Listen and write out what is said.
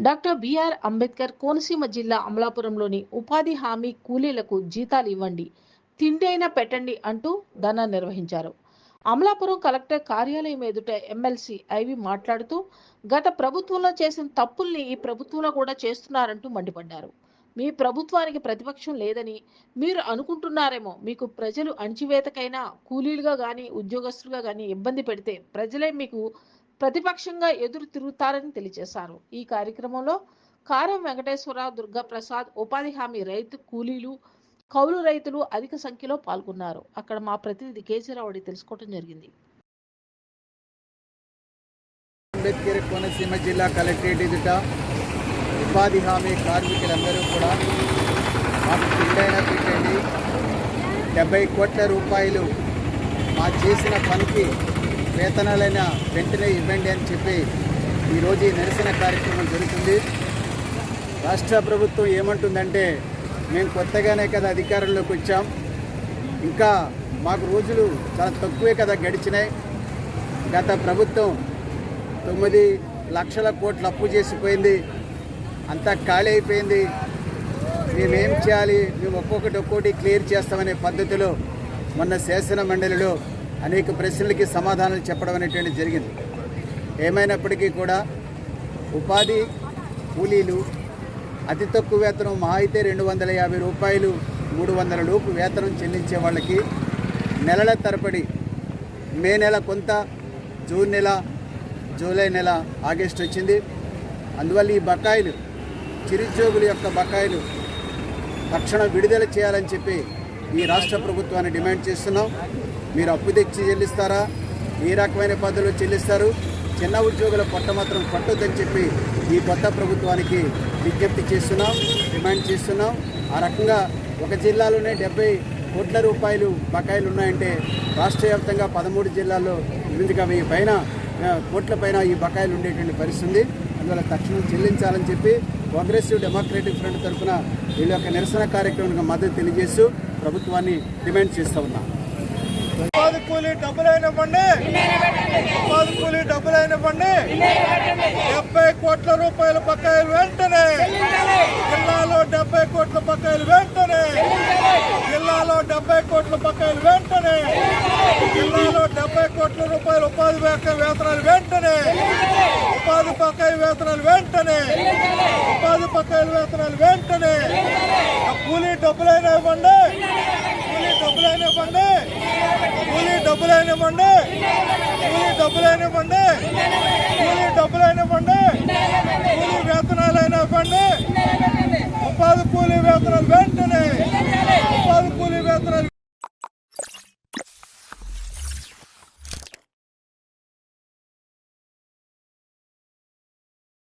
Doctor BR Ambedkar Konaseema జిల్లా అమలాపురంలోని ఉపాధి హామీ కూలీలకు జీతాలు ఇవ్వండి తిండి అయినా పెట్టండి అంటూ ధర్నా నిర్వహించారు. అమలాపురం కలెక్టర్ కార్యాలయం ఎదుట ఎమ్మెల్సీ ఐవి మాట్లాడుతూ గత ప్రభుత్వంలో చేసిన తప్పుల్ని ఈ ప్రభుత్వంలో కూడా చేస్తున్నారంటూ మండిపడ్డారు. మీ ప్రభుత్వానికి ప్రతిపక్షం లేదని మీరు అనుకుంటున్నారేమో మీకు ప్రజలు అణచివేతకైనా కూలీలుగా కానీ ఉద్యోగస్తులుగా కానీ ఇబ్బంది పెడితే ప్రజలే మీకు ప్రతిపక్షంగా ఎదురు తిరుగుతారని తెలియజేశారు. ఈ కార్యక్రమంలో కారం వెంకటేశ్వరరావు దుర్గా ప్రసాద్ ఉపాధి హామీ రైతు కూలీలు కౌలు రైతులు అధిక సంఖ్యలో పాల్గొన్నారు. అక్కడ మా ప్రతినిధి కేసీరావుడి తెలుసుకోవడం జరిగింది. అంబేద్కర్ కోనసీమ జిల్లా కలెక్టరేట్ ఎదుట ఉపాధి హామీ కార్మికులందరూ కూడా మాకు తిండైనా పెట్టండి. డెబ్బై కోట్ల రూపాయలు మా చేసిన పనికి వేతనాలైన వెంటనే ఇవ్వండి అని చెప్పి ఈరోజు ఈ నిరసన కార్యక్రమం జరుగుతుంది. రాష్ట్ర ప్రభుత్వం ఏమంటుందంటే మేము కొత్తగానే కదా అధికారంలోకి వచ్చాం. ఇంకా మాకు రోజులు చాలా తక్కువే కదా గడిచినాయి. గత ప్రభుత్వం తొమ్మిది లక్షల కోట్లు అప్పు చేసిపోయింది. అంతా ఖాళీ అయిపోయింది. మేమేం చేయాలి? మేము ఒక్కొక్కటి ఒక్కొక్కటి క్లియర్ చేస్తామనే పద్ధతిలో మొన్న శాసన మండలిలో అనేక ప్రశ్నలకి సమాధానాలు చెప్పడం అనేటువంటి జరిగింది. ఏమైనప్పటికీ కూడా ఉపాధి కూలీలు అతి తక్కువ వేతనం మా అయితే రెండు వందల యాభై రూపాయలు మూడు వందల లోపు వేతనం చెల్లించే వాళ్ళకి నెలల తరబడి మే నెల కొంత జూన్ నెల జూలై నెల ఆగస్టు వచ్చింది. అందువల్ల ఈ బకాయిలు చిరుద్యోగుల యొక్క బకాయిలు తక్షణం విడుదల చేయాలని చెప్పి ఈ రాష్ట్ర ప్రభుత్వాన్ని డిమాండ్ చేస్తున్నాం. మీరు అప్పు తెచ్చి చెల్లిస్తారా? ఏ రకమైన పద్ధతిలో చెల్లిస్తారు? చిన్న ఉద్యోగుల పొట్ట మాత్రం పట్టొద్దని చెప్పి ఈ కొత్త ప్రభుత్వానికి విజ్ఞప్తి చేస్తున్నాం డిమాండ్ చేస్తున్నాం. ఆ రకంగా ఒక జిల్లాలోనే డెబ్బై కోట్ల రూపాయలు బకాయిలు ఉన్నాయంటే రాష్ట్ర వ్యాప్తంగా పదమూడు జిల్లాల్లో ఎనిమిదిగా వెయ్యి పైన కోట్ల పైన ఈ బకాయిలు ఉండేటువంటి పరిస్థితి ఉంది అందువల్ల తక్షణం చెల్లించాలని చెప్పి ప్రోగ్రెసివ్ డెమోక్రటిక్ ఫ్రంట్ తరఫున వీళ్ళ యొక్క నిరసన కార్యక్రమానికి మద్దతు తెలియజేస్తూ ప్రభుత్వాన్ని డిమాండ్ చేస్తూ ఉన్నాం. ఉపాధి కూలీ డబ్బులైన ఇవ్వండి ఉపాధి కూలీ డబ్బులైన డెబ్బై కోట్ల రూపాయల బకాయిలు వెంటనే జిల్లాలో డెబ్బై కోట్ల బకాయిలు వెంటనే జిల్లాలో డెబ్బై కోట్ల బకాయిలు వెంటనే జిల్లాలో డెబ్బై కోట్ల రూపాయల ఉపాధి వేతనాలు వెంటనే ఉపాధి బకాయి వేతనాలు వెంటనే ఉపాధి బకాయిల వేతనాలు వెంటనే కూలీ డబ్బులైనా ఇవ్వండి కూలీ కూలీ డబ్బులైనవ్వండి. కూలీ డబ్బులైనవ్వండి. కూలీ డబ్బులైనవ్వండి. కూలీ వేతనాలైనా ఇవ్వండి ఉపాధి కూలీ వేతనాలు వెంటనే